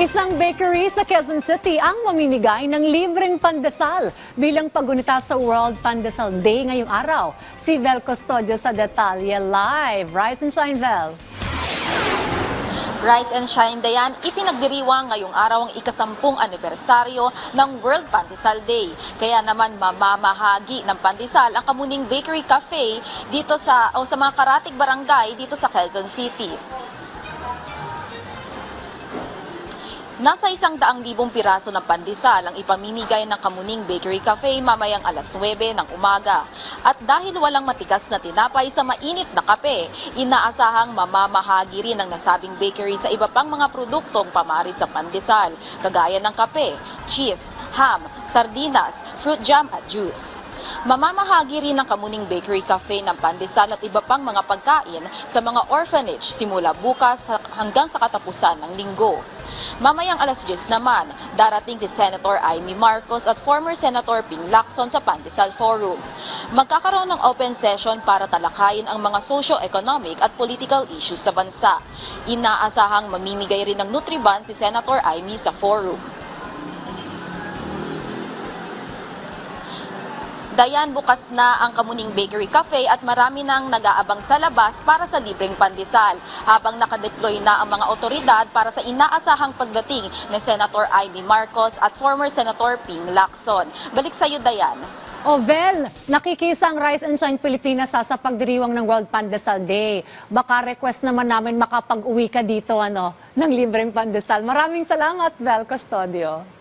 Isang bakery sa Quezon City ang mamimigay ng libreng pandesal bilang pagunita sa World Pandesal Day ngayong araw. Si Vel Custodio sa detalye live. Rise and shine, Vel. Rise and Shine Dayan, ipinagdiriwang ngayong araw ang ikasampung anibersaryo ng World Pandesal Day. Kaya naman mamamahagi ng pandesal ang Kamuning Bakery Cafe dito sa o sa mga karatig barangay dito sa Quezon City. Nasa isang daang libong piraso ng pandesal ang ipamimigay ng Kamuning Bakery Cafe mamayang alas 9 ng umaga. At dahil walang matigas na tinapay sa mainit na kape, inaasahang mamamahagi rin ng nasabing bakery sa iba pang mga produktong pamaris sa pandesal, kagaya ng kape, cheese, ham, sardinas, fruit jam at juice. Mamamahagi rin ng Kamuning Bakery Cafe ng pandesal at iba pang mga pagkain sa mga orphanage simula bukas hanggang sa katapusan ng linggo. Mamayang alas 10 naman, darating si Senator Amy Marcos at former Senator Ping Lacson sa Pandesal Forum. Magkakaroon ng open session para talakayin ang mga socio-economic at political issues sa bansa. Inaasahang mamimigay rin ng Nutriban si Senator Amy sa forum. Dayan, bukas na ang Kamuning Bakery Cafe at marami nang nag-aabang sa labas para sa libreng pandesal habang nakadeploy na ang mga otoridad para sa inaasahang pagdating ni Senator Amy Marcos at former Senator Ping Lacson. Balik sa iyo, Dayan. O Vel, nakikisa ang Rise and Shine Pilipinas sa sa pagdiriwang ng World Pandesal Day. Baka request naman namin makapag-uwi ka dito ano, ng libreng pandesal. Maraming salamat, Vel Custodio.